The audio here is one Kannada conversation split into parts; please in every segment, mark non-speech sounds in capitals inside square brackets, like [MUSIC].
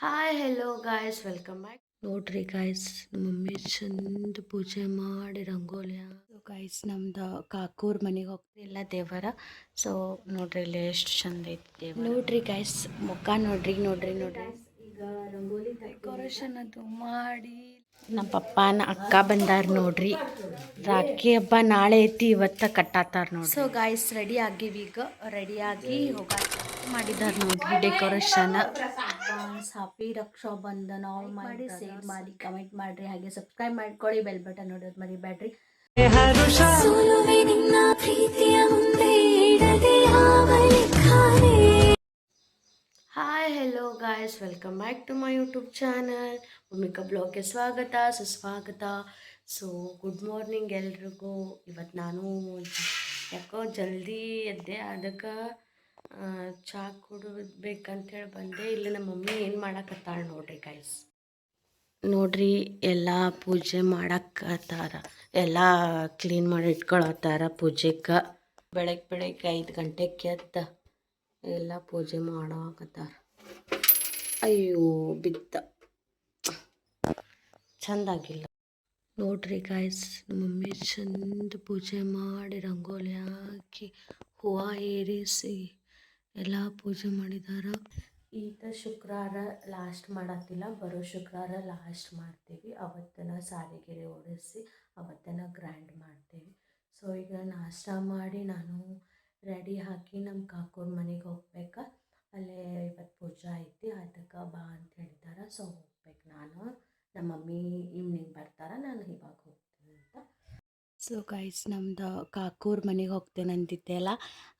Hi hello guys welcome back ನೋಡ್ರಿ ಗಾಯ್ಸ್ ನಮ್ಮ ಮಮ್ಮಿ ಚಂದ ಪೂಜೆ ಮಾಡಿ ರಂಗೋಲಿ ಗಾಯ್ಸ್ ನಮ್ದು ಕಾಕೂರ್ ಮನೆಗೆ ಹೋಗ್ತಿಲ್ಲ ದೇವರ. ಸೊ ನೋಡ್ರಿ ಇಲ್ಲಿ ಎಷ್ಟು ಚಂದ ಐತಿ ದೇವರ. ನೋಡ್ರಿ ಗಾಯ್ಸ್ ಮುಖ ನೋಡ್ರಿ ನೋಡ್ರಿ ನೋಡ್ರಿ. ಈಗ ರಂಗೋಲಿ ಡೆಕೋರೇಷನ್ ಅದು ಮಾಡಿ. ನಮ್ಮ ಪಪ್ಪನ ಅಕ್ಕ ಬಂದಾರ ನೋಡ್ರಿ. ರಾಖಿ ಹಬ್ಬ ನಾಳೆ ಐತಿ ಇವತ್ತ ಕಟ್ಟಾತಾರ ನೋಡ್ರಿ. ಸೊ ಗಾಯ್ಸ್ ರೆಡಿ ಆಗಿವಿ ಈಗ. ರೆಡಿಯಾಗಿ ಹೋಗ ಮಾಡಿದಾರ ನೋಡ್ರಿ decoration. Happy Raksha Bandhan all ಮಾಡಿ ಸೇವ್ ಮಾಡಿ ಕಮೆಂಟ್ ಮಾಡ್ರಿ ಹಾಗೆ ಸಬ್ಸ್ಕ್ರೈಬ್ ಮಾಡ್ಕೊಳ್ಳಿ ಬೆಲ್ ಬಟನ್ ನೋಡೋದು ಮರಿಬೇಡ್ರಿ. Hi hello guys welcome back to my YouTube channel Bhoomika ಬ್ಲಾಗ್ಗೆ ಸ್ವಾಗತ ಸುಸ್ವಾಗತ. ಸೊ ಗುಡ್ ಮಾರ್ನಿಂಗ್ ಎಲ್ರಿಗೂ. ಇವತ್ತು ನಾನು ಯಾಕೋ ಜಲ್ದಿ ಎದ್ದೆ ಅದಕ್ಕೆ ಚಹಾ ಕುಡಿಬೇಕಂತೇಳಿ ಬಂದೆ. ಇಲ್ಲ ನಮ್ಮ ಮಮ್ಮಿ ಏನು ಮಾಡಕತ್ತಾಳೆ ನೋಡ್ರಿ ಗೈಸ್ ನೋಡ್ರಿ, ಎಲ್ಲ ಪೂಜೆ ಮಾಡಕ್ಕತ್ತಾರ ಎಲ್ಲ ಕ್ಲೀನ್ ಮಾಡಿ ಇಟ್ಕೊಳತ್ತಾರ ಪೂಜೆಗೆ ಬೆಳಗ್ಗೆ ಬೆಳಗ್ಗೆ ಐದು ಗಂಟೆಗೆ ಎದ್ದ ಎಲ್ಲ ಪೂಜೆ ಮಾಡೋಕತ್ತಾರ. ಅಯ್ಯೋ, ಬಿದ್ದ. ಚಂದಾಗಿಲ್ಲ ನೋಡ್ರಿ ಗಾಯ್ಸ್ ನಮ್ಮ ಮಮ್ಮಿ ಚಂದ ಪೂಜೆ ಮಾಡಿ ರಂಗೋಲಿ ಹಾಕಿ ಹೂವು ಏರಿಸಿ ಎಲ್ಲ ಪೂಜೆ ಮಾಡಿದಾರ. ಈತ ಶುಕ್ರವಾರ ಲಾಸ್ಟ್ ಮಾಡತ್ತಿಲ್ಲ. ಬರೋ ಶುಕ್ರವಾರ ಲಾಸ್ಟ್ ಮಾಡ್ತೀವಿ. ಅವತ್ತನ ಸಾರಿಗೆರೆ ಓಡಿಸಿ ಅವತ್ತನ ಗ್ರ್ಯಾಂಡ್ ಮಾಡ್ತೀವಿ. ಸೊ ಈಗ ನಾಷ್ಟ ಮಾಡಿ ನಾನು ರೆಡಿ ಹಾಕಿ ನಮ್ಮ ಕಾಕೋರ ಮನೆಗೆ ಹೋಗ್ಬೇಕಾ. ಅಲ್ಲೇ ಇವತ್ತು ಪೂಜೆ ಐತಿ. ಅದಕ್ಕೆ ಬಾ ಅಂತ ಹೇಳ್ತಾರೆ ಸೊ ಹೋಗ್ಬೇಕು ನಾನು. ನಮ್ಮ ಮಮ್ಮಿ ಈವ್ನಿಂಗ್ ಬರ್ತಾರೆ. ನಾನು ಇವಾಗ ಸೊ ಗೈಸ್ ನಮ್ದು ಕಾಕೂರ್ ಮನೆಗೆ ಹೋಗ್ತೇನೆ ಅಂದಿದ್ದೆ ಅಲ್ಲ?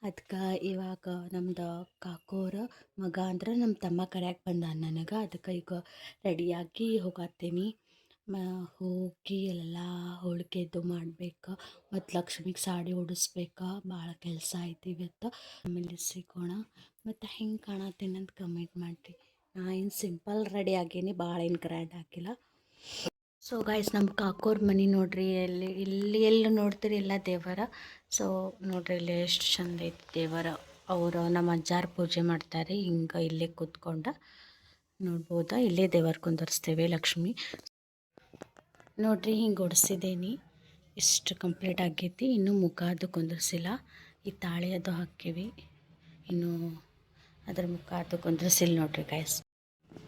ಅದಕ್ಕೆ ಇವಾಗ ನಮ್ದು ಕಾಕೂರ್ ಮಗ ಅಂದ್ರೆ ನಮ್ಮ ತಮ್ಮ ಕರೆಯಕ್ಕೆ ಬಂದ ನನಗೆ. ಅದಕ್ಕೆ ಈಗ ರೆಡಿಯಾಗಿ ಹೋಗತ್ತೀನಿ ಹೋಗಿ ಎಲ್ಲ ಹೋಳಿಗೆದು ಮಾಡಬೇಕು. ಮತ್ತು ಲಕ್ಷ್ಮಿಗೆ ಸಾಡಿ ಉಡಿಸ್ಬೇಕು. ಭಾಳ ಕೆಲಸ ಐತಿ ಇವತ್ತು. ಆಮೇಲೆ ಸಿಗೋಣ. ಮತ್ತು ಹೆಂಗೆ ಕಾಣತ್ತೀನಿ ಅಂತ ಕಮೆಂಟ್ ಮಾಡಿರಿ. ನಾ ಏನು ಸಿಂಪಲ್ ರೆಡಿ ಆಗೇನಿ, ಭಾಳ ಏನು ಗ್ರ್ಯಾಂಡ್ ಆಗಿಲ್ಲ. ಸೊ ಗಾಯ್ಸ್ ನಮ್ಮ ಕಾಕೋರ್ ಮನೆ ನೋಡ್ರಿ, ಎಲ್ಲಿ, ಇಲ್ಲಿ ಎಲ್ಲಿ ನೋಡ್ತೀರಿ, ಎಲ್ಲ ದೇವರ. ಸೊ ನೋಡ್ರಿ, ಇಲ್ಲಿ ಎಷ್ಟು ಚಂದ ಐತಿ ದೇವರ. ಅವರು ನಮ್ಮ ಅಜ್ಜಾರು ಪೂಜೆ ಮಾಡ್ತಾರೆ, ಹಿಂಗೆ ಇಲ್ಲೇ ಕೂತ್ಕೊಂಡ ನೋಡ್ಬೋದಾ? ಇಲ್ಲೇ ದೇವರ ಕುಂದರ್ಸ್ತೇವೆ, ಲಕ್ಷ್ಮಿ. ನೋಡ್ರಿ, ಹಿಂಗೆ ಒಡಿಸಿದ್ದೀನಿ ಇಷ್ಟು ಕಂಪ್ಲೀಟ್ ಆಗೈತಿ. ಇನ್ನೂ ಮುಖ ಅದು ಕುಂದರ್ಸಿಲ್ಲ. ಈ ತಾಳಿ ಅದು ಹಾಕೀವಿ. ಇನ್ನು ಅದ್ರ ಮುಖ ಅದು ಕುಂದರ್ಸಿಲ್ಲ ನೋಡ್ರಿ ಗಾಯ್ಸ್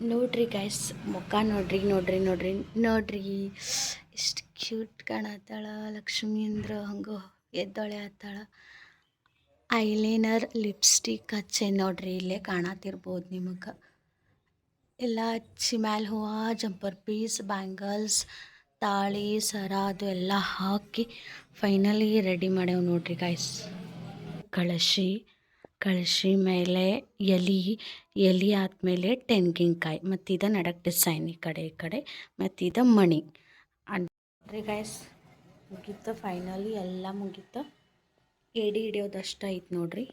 ನೋಡ್ರಿ ಗೈಸ್ ಮುಖ ನೋಡ್ರಿ ನೋಡ್ರಿ ನೋಡ್ರಿ ನೋಡ್ರಿ. ಎಷ್ಟು ಕ್ಯೂಟ್ ಕಾಣತ್ತಾಳ ಲಕ್ಷ್ಮಿ ಅಂದ್ರೆ ಹಂಗೆ ಎದ್ದೊಳೆ ಆತ್ತಾಳ. ಐಲೈನರ್ ಲಿಪ್ಸ್ಟಿಕ್ ಹಚ್ಚೆ ನೋಡ್ರಿ, ಇಲ್ಲೇ ಕಾಣತಿರ್ಬೋದು ನಿಮಗೆ. ಎಲ್ಲ ಹಚ್ಚಿ ಮ್ಯಾಲೆ ಹೂವು ಜಂಪರ್ ಪೀಸ್ ಬ್ಯಾಂಗಲ್ಸ್ ತಾಳಿ, ಸರ, ಅದು ಎಲ್ಲ ಹಾಕಿ ಫೈನಲಿ ರೆಡಿ ಮಾಡ್ಯಾವ ನೋಡ್ರಿ ಗಾಯ್ಸ್ ಕಳಶಿ. ಕಳಶಿ ಮೇಲೆ ಎಲೆ ಎಲೆ ಆದಮೇಲೆ ತೆಂಗಿನಕಾಯಿ, ಮತ್ತು ಇದು ನಡಕ್ಕೆ ಡಿಸೈನ್ ಈ ಕಡೆ ಈ ಕಡೆ, ಮತ್ತು ಇದು ಮಣಿ. ಅದ್ರಿ ಗೈಸ್ ಮುಗೀತು ಫೈನಲಿ ಎಲ್ಲ ಮುಗೀತು. ಎಡಿ ಹಿಡಿಯೋದಷ್ಟು ಐತೆ ನೋಡ್ರಿ.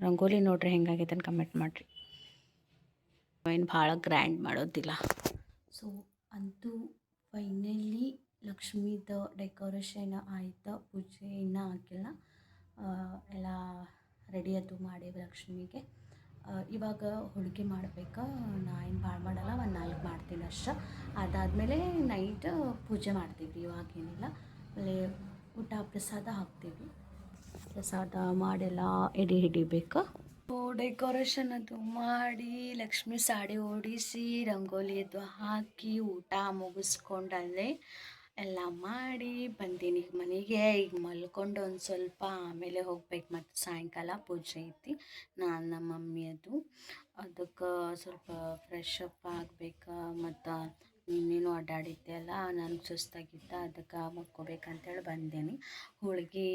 ರಂಗೋಲಿ ನೋಡ್ರಿ ಹೆಂಗಾಗೈತೆ ಅಂತ ಕಮೆಂಟ್ ಮಾಡಿರಿ. ಏನು ಭಾಳ ಗ್ರ್ಯಾಂಡ್ ಮಾಡೋದಿಲ್ಲ. ಸೊ ಅಂತೂ ಫೈನಲಿ ಲಕ್ಷ್ಮೀದ ಡೆಕೋರೇಷನ್ ಆಯಿತು, ಪೂಜೆ ಇನ್ನೂ ಆಗಿಲ್ಲ. ಎಲ್ಲ ರೆಡಿ ಅದು ಮಾಡೇವಿ ಲಕ್ಷ್ಮಿಗೆ ಇವಾಗ ಹೋಳಿಗೆ ಮಾಡ್ಬೇಕು? ನಾ ಏನು ಭಾಳ ಮಾಡಲ್ಲ, ಒಂದು ನಾಲ್ಕು ಮಾಡ್ತೀನಿ ಅಷ್ಟೆ. ಅದಾದಮೇಲೆ ನೈಟ್ ಪೂಜೆ ಮಾಡ್ತೀವಿ ಇವಾಗೇನಿಲ್ಲ ಆಮೇಲೆ ಊಟ ಪ್ರಸಾದ ಹಾಕ್ತೀವಿ. ಪ್ರಸಾದ ಮಾಡೆಲ್ಲ, ಎಡಿ ಹಿಡಿಬೇಕು. ಡೆಕೋರೇಷನ್ ಅದು ಮಾಡಿ, ಲಕ್ಷ್ಮಿ ಸಾಡಿ ಓಡಿಸಿ, ರಂಗೋಲಿ ಅದು ಹಾಕಿ ಊಟ ಮುಗಿಸ್ಕೊಂಡಲ್ಲೇ ಎಲ್ಲ ಮಾಡಿ ಬಂದೀನಿ. ಈಗ ಮನೆಗೆ ಈಗ ಮಲ್ಕೊಂಡು ಒಂದು ಸ್ವಲ್ಪ ಆಮೇಲೆ ಹೋಗ್ಬೇಕು. ಮತ್ತು ಸಾಯಂಕಾಲ ಪೂಜೆ ಐತಿ. ನಾನು ನಮ್ಮ ಮಮ್ಮಿ ಅದು. ಅದಕ್ಕೆ ಸ್ವಲ್ಪ ಫ್ರೆಶ್ ಅಪ್ ಆಗ್ಬೇಕು. ಮತ್ತು ನೀನೇನು ಅಡ್ಡಾಡಿದ್ದೆ ಅಲ್ಲ, ನಾನು ಸುಸ್ತಾಗಿದ್ದ, ಅದಕ್ಕೆ ಮಕ್ಕೋಬೇಕಂತೇಳಿ ಬಂದೇನಿ. ಹೋಳ್ಗೆ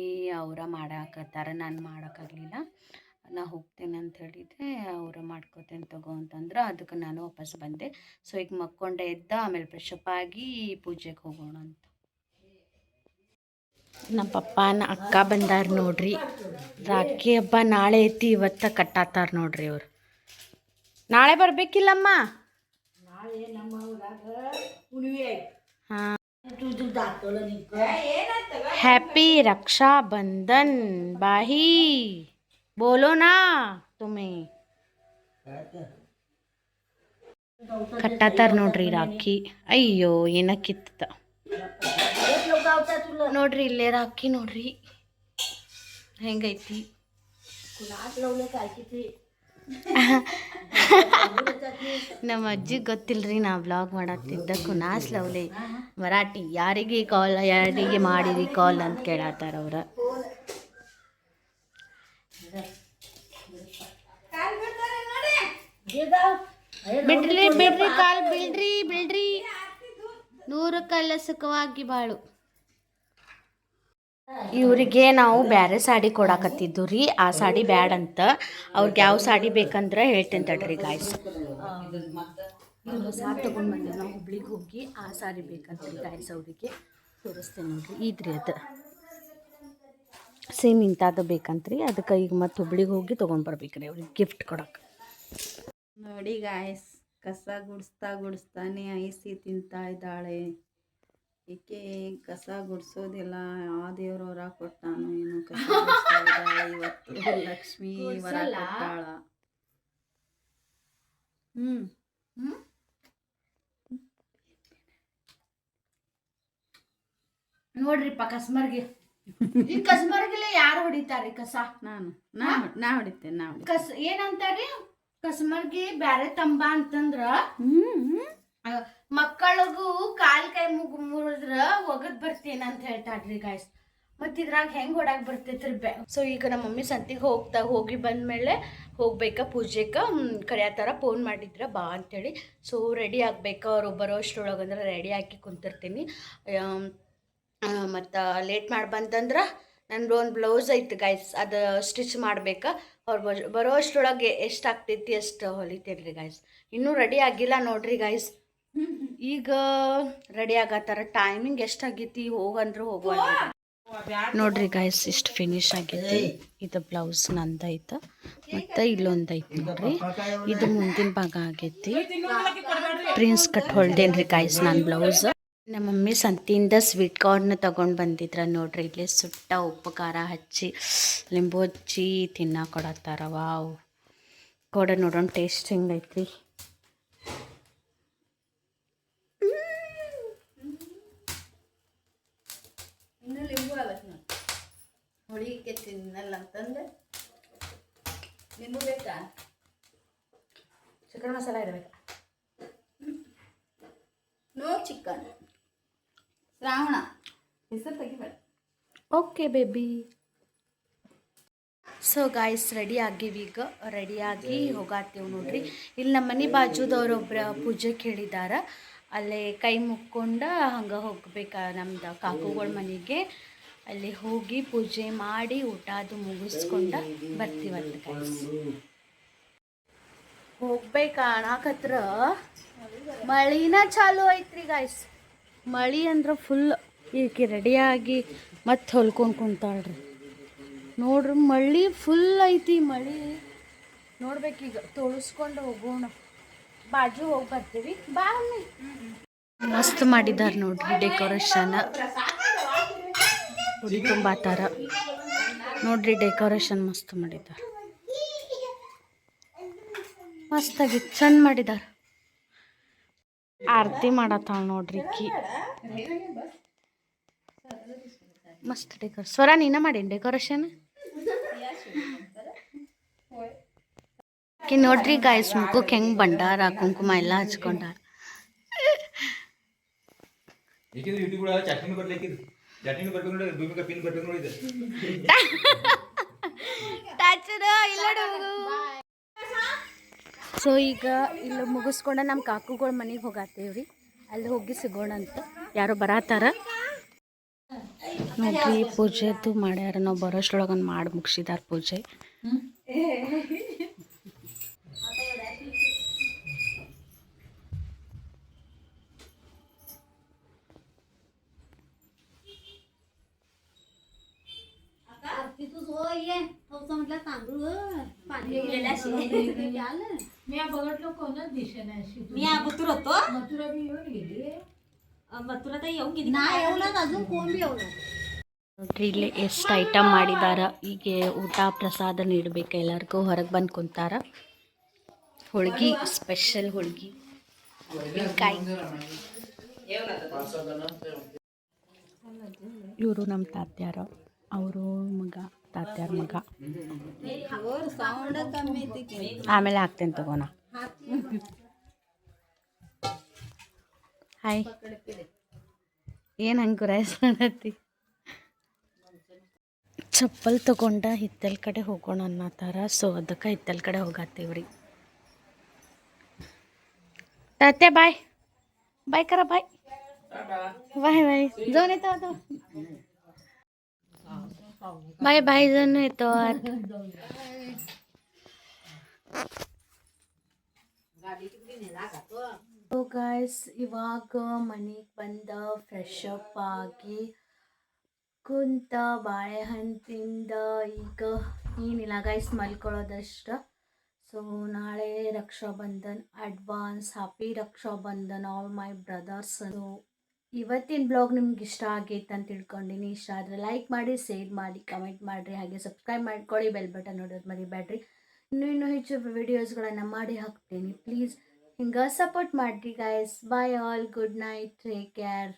ಅವರ ಮಾಡಾಕತ್ತಾರ. ನಾನು ಮಾಡೋಕ್ಕಾಗಲಿಲ್ಲ. ನಾ ಹೋಗ್ತೇನೆ ಅಂತ ಹೇಳಿದ್ರೆ ಅವರು ಮಾಡ್ಕೋತೇನೆ ತಗೋ ಅಂತಂದ್ರೆ ಅದಕ್ಕೆ ನಾನು ವಾಪಸ್ ಬಂದೆ. ಸೊ ಈಗ ಮಕ್ಕೊಂಡೆ ಎದ್ದ ಆಮೇಲೆ ಫ್ರೆಶ್ ಅಪ್ ಆಗಿ ಪೂಜೆಗೆ ಹೋಗೋಣ ಅಂತ. ನಮ್ಮ ಪಪ್ಪನ ಅಕ್ಕ ಬಂದಾರ ನೋಡ್ರಿ. ರಾಖಿ ಹಬ್ಬ ನಾಳೆ ಐತಿ, ಇವತ್ತ ಕಟ್ಟಾತಾರ ನೋಡ್ರಿ ಅವ್ರು. ನಾಳೆ ಬರ್ಬೇಕಿಲ್ಲಮ್ಮ? ಹ್ಯಾಪಿ ರಕ್ಷಾ ಬಂಧನ್ ಬಾಹಿ. ಬೋಲೋ ನಾ ತುಮಿ. ಕಟ್ಟಾತಾರ ನೋಡ್ರಿ ರಾಖಿ. ಅಯ್ಯೋ, ಏನಕ್ಕಿತ್ತ. ನೋಡ್ರಿ ಇಲ್ಲೇ ಅಕ್ಕಿ ನೋಡ್ರಿ. ಹೆಂಗೈತಿ? [LAUGHS] ನಮ್ಮ ಅಜ್ಜಿ ಗೊತ್ತಿಲ್ರಿ ನಾ ಬ್ಲಾಗ್ ಮಾಡತ್ತಿದ್ದ ಕುನಾಸ್ ಲವ್ಲಿ. ಮರಾಠಿ ಯಾರಿಗೆ ಕಾಲ್ ಯಾರಿಗೆ ಮಾಡಿರಿ ಕಾಲ್ ಅಂತ ಕೇಳತ್ತಾರ ಅವ್ರ. ಬಿಡ್ರಿ ಬಿಡ್ರಿ ಕಾಲ್ ಬಿಡ್ರಿ ಬಿಡ್ರಿ. ನೂರು ಕಲ್ಲ ಸುಖವಾಗಿ ಬಾಳು. ಇವರಿಗೆ ನಾವು ಬೇರೆ ಸಾಡಿ ಕೊಡಾಕತ್ತಿದ್ದು ರೀ ಆ ಸಾಡಿ ಬ್ಯಾಡ್ ಅಂತ. ಅವ್ರಿಗೆ ಯಾವ ಸಾಡಿ ಬೇಕಂದ್ರೆ ಹೇಳ್ತೇನೆ ತಡ್ರಿ ಗಾಯ್ಸ್ ಸಾರಿ ತೊಗೊಂಡು ಬಂದೆ ನಾವು ಹುಬ್ಳಿಗೆ ಹೋಗಿ ಆ ಸಾರಿ ಬೇಕಂತ ಗಾಯ್ಸ್ ಅವರಿಗೆ ತೋರಿಸ್ತೇನೆ ನೋಡ್ರಿ. ಇದ್ರಿ ಅದು. ಸೇಮ್ ಇಂಥದ್ದು ಬೇಕಂತ್ರಿ ಅದಕ್ಕೆ ಈಗ ಮತ್ತೆ ಹುಬ್ಳಿಗೆ ಹೋಗಿ ತೊಗೊಂಡು ಬರ್ಬೇಕ್ರಿ ಅವ್ರಿಗೆ ಗಿಫ್ಟ್ ಕೊಡಕ್ಕೆ ನೋಡಿ ಗಾಯ್ಸ್ ಕಸ ಗುಡಿಸ್ತಾ ಗುಡಿಸ್ತಾನೆ ಐಸಿ ತಿಂತಾ ಇದ್ದಾಳೆ. ಈಕೆ ಕಸ ಗುಡಿಸೋದಿಲ್ಲ ಆ ದೇವ್ರ ಹೊರ ಕೊಟ್ಟಾನು ಏನು ಕಸ ಇವತ್ತು. ಲಕ್ಷ್ಮಿ ವರ? ಕೊಟ್ಟಾಳ. ಹ್ಮ್. ನೋಡ್ರಿಪ್ಪ ಕಸ್ಮರ್ಗೆ. ಈ [LAUGHS] ಕಸ್ಮರ್ಗಿಲೆ ಯಾರು ಹೊಡಿತಾರ್ರಿ ಕಸ? ನಾನು ನಾ ನಾ ಹೊಡಿತೇನೆ ನಾ ಕಸ ಏನಂತಾರ್ರಿ? ಕಸ್ಮರ್ಗೆ ಬ್ಯಾರೆ ತಂಬ ಅಂತಂದ್ರ ಮಕ್ಕಳಿಗೂ ಕಾಲ್ ಕೈ ಮುಗ್ ಮುರಿದ್ರ ಒಗದ್ ಬರ್ತೇನ ಅಂತ ಹೇಳ್ತಾಡ್ರಿ ಗಾಯ್ಸ್ ಮತ್ ಇದ್ರಾಗ ಹೆಂಗ್ ಹೊಡಕ್ ಬರ್ತೈತ್ರಿ ಬ್ಯಾ ಸೊ ಈಗ ನಮ್ಮ ಮಮ್ಮಿ ಸಂತಿಗೆ ಹೋಗ್ತಾ ಹೋಗಿ ಬಂದ್ಮೇಲೆ ಹೋಗ್ಬೇಕಾ ಪೂಜೆಕ ಕರೆಯತ್ತಾರ ಫೋನ್ ಮಾಡಿದ್ರ ಬಾ ಅಂತೇಳಿ. ಸೊ ರೆಡಿ ಆಗ್ಬೇಕಾ ಅವ್ರು ಬರೋ ಅಷ್ಟರೊಳಗಂದ್ರೆ ರೆಡಿ ಹಾಕಿ ಕುಂತಿರ್ತೀನಿ. ಮತ್ತು ಲೇಟ್ ಮಾಡಿ ಬಂತಂದ್ರೆ ನಂದು ಒಂದು ಬ್ಲೌಸ್ ಐತೆ ಗೈಸ್ ಅದು ಸ್ಟಿಚ್ ಮಾಡ್ಬೇಕಾ. ಅವ್ರು ಬ ಬರೋ ಅಷ್ಟ್ರೊಳಗೆ ಎಷ್ಟು ಆಗ್ತೈತಿ ಅಷ್ಟು ಹೊಲಿತೇನೆ ರೀ ಗಾಯ್ಸ್ ಇನ್ನೂ ರೆಡಿ ಆಗಿಲ್ಲ ನೋಡ್ರಿ ಗಾಯ್ಸ್ ಈಗ ರೆಡಿ ಆಗತ್ತಾರ? ಟೈಮಿಂಗ್ ಎಷ್ಟಾಗೈತಿ? ಹೋಗಂದ್ರೆ ಹೋಗುವ ನೋಡ್ರಿ ಗಾಯ್ಸ್ ಇಷ್ಟು ಫಿನಿಶ್ ಆಗೈತಿ. ಇದು ಬ್ಲೌಸ್ ನಂದೈತೆ ಮತ್ತು ಇಲ್ಲೊಂದು ಐತಿ ನೋಡ್ರಿ. ಇದು ಮುಂದಿನ ಭಾಗ ಆಗೈತಿ. ಪ್ರಿನ್ಸ್ ಕಟ್ ಹೊಲ್ದೇನ್ರಿ ಗಾಯ್ಸ್ ನನ್ನ ಬ್ಲೌಸ್ ನಮ್ಮ ಮಮ್ಮಿ ಸಂತಿಯಿಂದ ಸ್ವೀಟ್ ಕಾರ್ನ್ ತಗೊಂಡು ಬಂದಿದ್ರ ನೋಡ್ರಿ. ಇಲ್ಲಿ ಸುಟ್ಟ ಉಪ್ಪು ಖಾರ ಹಚ್ಚಿ ಲಿಂಬು ಹಚ್ಚಿ ತಿನ್ನ ಕೊಡತ್ತಾರ. ವಾವ್. ಕೊಡ ನೋಡೋಣ ಟೇಸ್ಟ್ ಹೆಂಗೈತಿ ಇನ್ನು ಲಿಂಬು ಆಗತ್ತೆ ನೋಡಿ. ಹೊಳಿಗೆ ತಿನ್ನಲ್ಲ ಅಂತಂದ್ರೆ ಲಿಂಬು ಬೇಕಾ? ಚಿಕನ್ ಮಸಾಲ ಇರಬೇಕು. ನೋ ಚಿಕನ್ ಶ್ರಾವಣ ಹೆಸರು ತೆಗಿಬೇಡ. Okay baby so guys ready ಆಗೀವಿ ಈಗ. ರೆಡಿಯಾಗಿ ಹೋಗಾತೇವೆ ನೋಡ್ರಿ. ಇಲ್ಲಿ ನಮ್ಮ ಮನೆ ಬಾಜುದವ್ರೊಬ್ರ ಪೂಜೆ ಕೇಳಿದಾರ ಅಲ್ಲೇ ಕೈ ಮುಕ್ಕೊಂಡ ಹಂಗೆ ಹೋಗ್ಬೇಕ ನಮ್ದು ಕಾಕುಗಳ ಮನೆಗೆ. ಅಲ್ಲಿ ಹೋಗಿ ಪೂಜೆ ಮಾಡಿ ಊಟ ಅದು ಮುಗಿಸ್ಕೊಂಡ ಬರ್ತೀವಂತ ಗಾಯ್ಸ್ ಹೋಗ್ಬೇಕಾ ಅನ್ನಕತ್ರ ಮಳಿನ ಚಾಲು ಐತ್ರಿ ಗಾಯ್ಸ್ ಮಳಿ ಅಂದ್ರೆ ಫುಲ್ ಈಕೆ ರೆಡಿಯಾಗಿ ಮತ್ತೆ ಹೊಲ್ಕೊಂಡು ಕುಂತಾಳ್ರಿ. ನೋಡ್ರಿ, ಮಳಿ ಫುಲ್ ಐತಿ, ಮಳಿ. ನೋಡ್ಬೇಕೀಗ ತೊಳಸ್ಕೊಂಡು ಹೋಗೋಣ. ಬಾಜು ಹೋಗಿ ಬರ್ತೀವಿ. ಬಾ. ಮಸ್ತ್ ಮಾಡಿದಾರ ನೋಡ್ರಿ ಡೆಕೋರೇಷನ್ ಉಡಿ ತುಂಬಾತಾರ. ನೋಡ್ರಿ ಡೆಕೋರೇಷನ್ ಮಸ್ತ್ ಮಾಡಿದಾರ. ಮಸ್ತಾಗಿತ್ತು ಚಂದ ಮಾಡಿದಾರ. ಆರತಿ ಮಾಡತ್ತಾಳ ನೋಡ್ರಿ ಕಿ. ಮಸ್ತ್ ಡೆಕೋರ್ ಸ್ವರ ನೀನ ಮಾಡೀನಿ ಡೆಕೋರೇಷನ್ ಆಕಿ ನೋಡ್ರಿ ಗಾಯಸ್ ಮುಖಕ್ಕೆ ಹೆಂಗ್ ಬಂಡಾರ ಕುಂಕುಮ ಎಲ್ಲ ಹಚ್ಕೊಂಡಾರ. ಏಕೆಂದ್ರೆ ಯೂಟ್ಯೂಬ್ [LAUGHS] ಸೊ ಈಗ ಇಲ್ಲಿ ಮುಗಿಸ್ಕೊಂಡು ನಮ್ಮ ಕಾಕುಗಳ ಮನೆಗೆ ಹೋಗಾತೇವ್ರಿ. ಅಲ್ಲಿ ಹೋಗಿ ಸಿಗೋಣ ಅಂತ. ಯಾರೋ ಬರತ್ತಾರ ನೋಡ್ರಿ ಪೂಜೆದು ಮಾಡ್ಯಾರ. ನಾವು ಬರೋಷ್ರೊಳಗೆ ಮಾಡಿ ಮುಗಿಸಿದಾರ ಪೂಜೆ. मी अगोदर होतो मथुरा तर येऊन गेली नाही येऊन अजून कोण बी येऊन ನೋಡ್ರಿ ಇಲ್ಲಿ ಎಷ್ಟು ಐಟಮ್ ಮಾಡಿದಾರ ಈಗ ಊಟ ಪ್ರಸಾದ ನೀಡ್ಬೇಕು ಎಲ್ಲರಿಗೂ ಹೊರಗೆ ಬಂದು ಕುಂತಾರ ಹೋಳ್ಗಿ ಸ್ಪೆಷಲ್ ಹೋಳ್ಗಿ ಕಾಯಿ ಇವರು ನಮ್ಮ ತಾತ್ಯಾರು ಅವರು ಮಗ ತಾತ್ಯಾರ ಮಗ ಆಮೇಲೆ ಹಾಕ್ತೇನೆ ತಗೋಣ ಹಾಯ್ ಏನು ಹಂಗೆ ರೈಸ್ ಮಾಡತ್ತಿ ಚಪ್ಪಲ್ ತಗೊಂಡ ಹಿತ್ತಲ್ ಕಡೆ ಹೋಗೋಣ ಅನ್ನತ್ತಾರ ಸೊ ಅದಕ್ಕೆ ಹಿತ್ತಲ್ ಕಡೆ ಹೋಗತ್ತೀವ್ರಿ ತಾತ್ಯ ಬಾಯ್ ಬಾಯ್ ಕರ ಬಾಯ್ ಬಾಯ್ ಬಾಯ್ ಜೋನ್ ಐತ बाय बाय जाऊन येतो ಗಾಯ್ಸ್ ಇವಾಗ ಮನೆಗೆ ಬಂದ ಫ್ರೆಶ್ ಅಪ್ ಆಗಿ ಕುಂತ ಬಾಳೆಹಣ್ಣು ತಿಂದ ಈಗ ಏನಿಲ್ಲ ಗೈಸ್ ಮಲ್ಕೊಳ್ಳೋದಷ್ಟ ಸೊ ನಾಳೆ Rakshabandhan advance happy Rakshabandhan all my brothers so ಇವತ್ತಿನ ಬ್ಲಾಗ್ ನಿಮ್ಗೆ ಇಷ್ಟ ಆಗೈತೆ ಅಂತ ತಿಳ್ಕೊಂಡಿನಿ. ಇಷ್ಟ ಆದರೆ ಲೈಕ್ ಮಾಡಿ ಶೇರ್ ಮಾಡಿ ಕಮೆಂಟ್ ಮಾಡಿರಿ. ಹಾಗೆ ಸಬ್ಸ್ಕ್ರೈಬ್ ಮಾಡ್ಕೊಳ್ಳಿ ಬೆಲ್ ಬಟನ್ ನೋಡೋದು ಮರಿಬೇಡ್ರಿ. ಇನ್ನೂ ಇನ್ನೂ ಹೆಚ್ಚು ವಿಡಿಯೋಸ್ಗಳನ್ನು ಮಾಡಿ ಹಾಕ್ತೀನಿ. ಪ್ಲೀಸ್ ಹಿಂಗೆ ಸಪೋರ್ಟ್ ಮಾಡಿರಿ guys bye all good night take care